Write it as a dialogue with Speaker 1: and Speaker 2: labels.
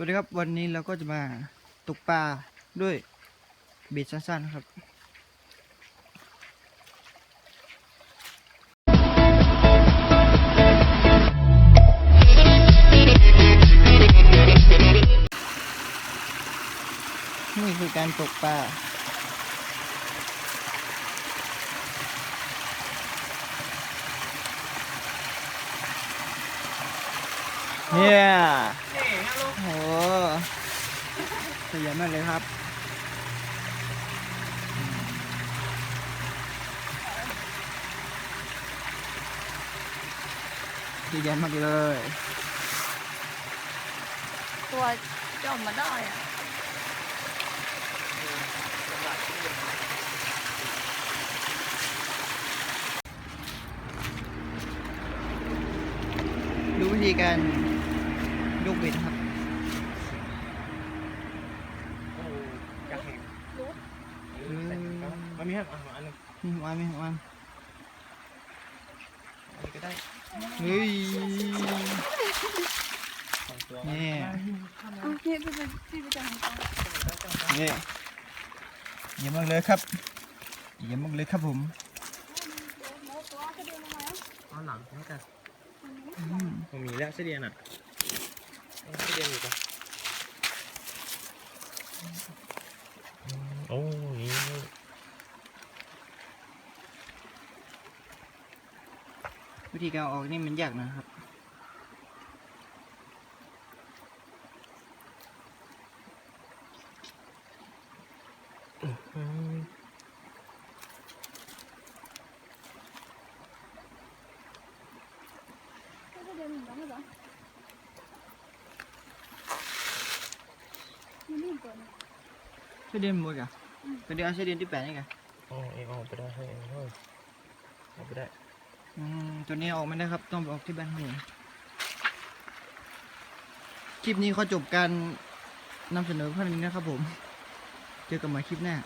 Speaker 1: วัสดีครับวันนี้เราก็จะมาตกปลาด้วยเบ็ดสั้นๆครับ นี่คือการตกปลาเนี่ย โอ้โหขยันมากเลยครับอืมขยันมากเลย
Speaker 2: ตัวจอมมาได้อะ
Speaker 1: ดูวิธีการยกเบ็ดครับ
Speaker 3: อยากเห็น
Speaker 1: อืม
Speaker 3: มันมีให้อะอันหนึง
Speaker 1: มีหัวมีหัว
Speaker 3: อันนี้ก็ได้
Speaker 1: เฮ้ย
Speaker 3: สองตัว
Speaker 1: นี่
Speaker 2: เอาพี่พี่ไปพี่ไปจับของเขา
Speaker 1: นี่เยี่ยมมากเลยครับเยี่ยมมากเลยครับผม
Speaker 3: เอาหลังแล้วกัน
Speaker 1: อืม
Speaker 3: ผมมีแล้วเสเดียนอะเอาเสเดียนอยู่ปะโอ้ย
Speaker 1: วิธีการออกนี่มันยากนะครับ เสเดียนหมดอะเสเดียนเอาเสเดียนที่แปดนี่ไง
Speaker 3: โอ้เองออกไปได้ให้เองเฮ้ยออกไปได้
Speaker 1: อืม ตัวนี้ออกไม่ได้ครับ ต้องออกที่บ้านเขาเองคลิปนี้เขาจบการนำเสนอเท่านี้นะครับผม เจอกันใหม่คลิปหน้า